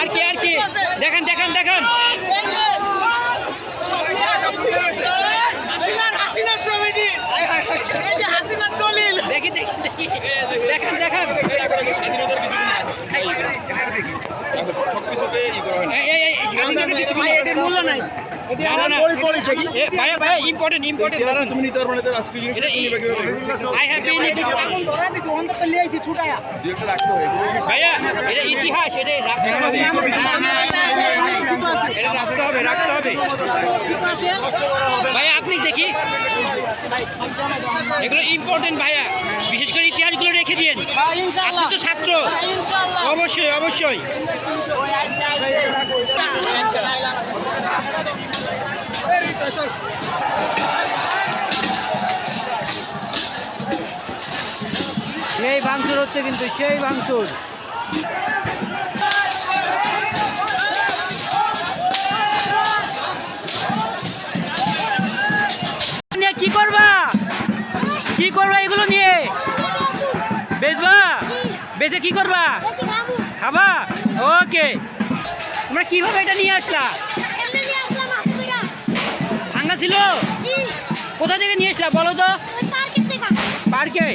আর কি আর কি? দেখেন দেখেন দেখেন। হাসিনার হাসিনার ছবিটি এই যে হাসিনার দলিল দেখি দেখি দেখি দেখেন দেখেন এই, এই, এই, স্বাধীনতার কিছু ভাই, important, important, দাঁড়ান। তুমি নিতে পারবে না রাষ্ট্রীয় অন্তত লিয়েছি ছুটায়া রাখতে হয় ভাইয়া, এটা ইতিহাস, এটা রাখতে হবে। এটা রাখতে হবে, রাখতে হবে। ভাইয়া, আপনি দেখি এগুলো ইম্পর্টেন্ট ভাইয়া বিশেষ করে ইতিহাসগুলো রেখে দিন আপনি তো ছাত্র ইনশাআল্লাহ অবশ্যই অবশ্যই সেই ভাঙচুর হচ্ছে কিন্তু সেই ভাঙচুর। কি করবা? কি করবা এগুলো নিয়ে? বেচবা? বেচে কি করবা? খাবা? ওকে। তোমরা কীভাবে এটা নিয়ে আসলা? ভাঙ্গা ছিল? কোথা থেকে নিয়ে আসলা বলো তো? পার্কে?